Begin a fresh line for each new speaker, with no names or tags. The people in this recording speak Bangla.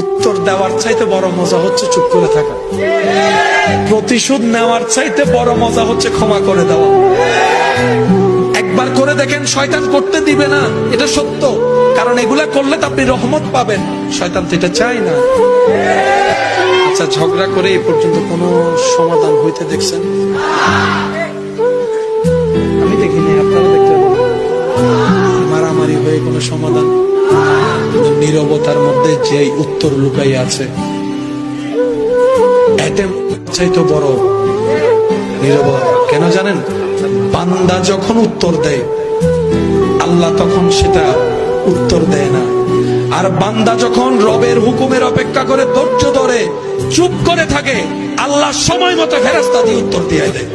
উত্তর দেওয়ার চাইতে বড় মজা হচ্ছে চুপ করে থাকা। প্রতিশোধ নেওয়ার চাইতে বড় মজা হচ্ছে ক্ষমা করে দেওয়া। একবার করে দেখেন শয়তান করতে দিবে না, এটা সত্য। কারণ এগুলা করলে তো আপনি রহমত পাবেন, শয়তান তো এটা চায় না। আচ্ছা ঝগড়া করে এ পর্যন্ত কোনো সমাধান হইতে দেখছেন? আমি দেখিনি আপনারা দেখতে মারামারি হয়ে কোনো সমাধান? নীরবতার মধ্যে যে উত্তর লুকাই আছে চাইতো বড় নীরবতা কেন জানেন? বান্দা যখন উত্তর দেয়, আল্লাহ তখন সেটা উত্তর দেয় না। আর বান্দা যখন রবের হুকুমের অপেক্ষা করে ধৈর্য ধরে, চুপ করে থাকে, আল্লাহ সময় মতো ফেরাস্তা দিয়ে উত্তর দিয়ে দেয়।